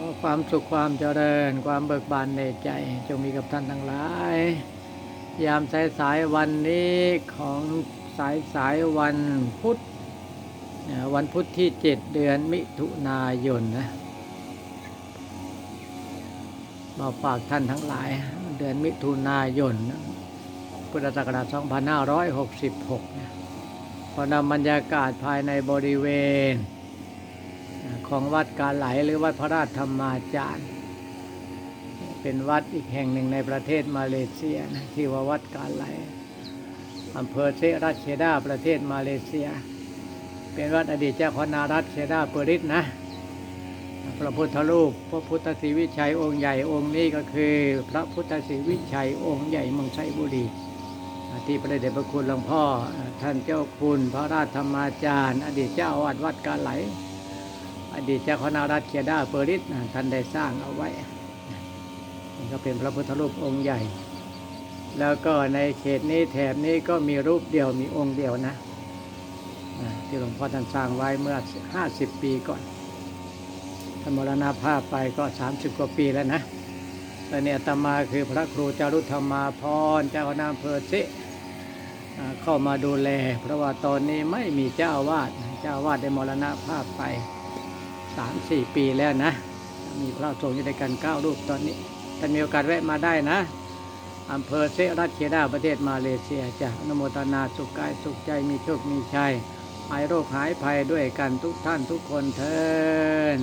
ขอความสุขความเจริญ ความเบิกบานในใจจงมีกับท่านทั้งหลาย ยามสายสายวันนี้ของสายสายวันพุธวันพุธที่เจ็ดเดือนมิถุนายนนะมาฝากท่านทั้งหลาย เดือนมิถุนายนพุทธศักราช2566นะพอนำบรรยากาศภายในบริเวณ ของวัดกาไหลหรือวัดพระราชธรรมาจารย์ เป็นวัดอีกแห่งหนึ่งในประเทศมาเลเซียนะที่ว่าวัดกาไหลอำเภอเซรัชเชดาประเทศมาเลเซีย เป็นวัดอดีตเจ้าคณะรัฐเชดาเปริตนะพระพุทธรูปพระพุทธศรีวิชัยองค์ใหญ่องค์นี้ก็คือ พระพุทธศรีวิชัยองค์ใหญ่เมืองไชบุรีที่พระเดชพระคุณหลวงพ่อ ท่านเจ้าคุณพระราชธรรมาจารย์ อดีตเจ้าอาวาสวัดกาไหล อดีตเจ้าคณะรัฐเคียดาเปริตนะท่านได้สร้างเอาไว้นี่ก็เป็นพระพุทธรูปองค์ใหญ่ แล้วก็ในเขตนี้แถบนี้ก็มีรูปเดียวมีองค์เดียวนะที่หลวงพ่อท่านสร้างไว้เมื่อ 50 ปีก่อนท่านมรณภาพไปก็ 30 กว่าปีแล้วนะแล้วเนี่ยตมาคือพระครูจารุธรรมาพรเจ้าคณะอำเภอเสอ่าเข้ามาดูแล เพราะว่าตอนนี้ไม่มีเจ้าอาวาสเจ้าอาวาสได้มรณภาพไป สามสี่ปีแล้วนะ มีพระสงฆ์อยู่ในกันเก้ารูปตอนนี้ท่ามีโอกาสแวะมาได้นะอำเภอเซรัตเคดาประเทศมาเลเซียจ้ะนโมตนาสุขกายสุขใจมีโชคมีชัยหายโรคหายภัยด้วยกันทุกท่านทุกคนเทิน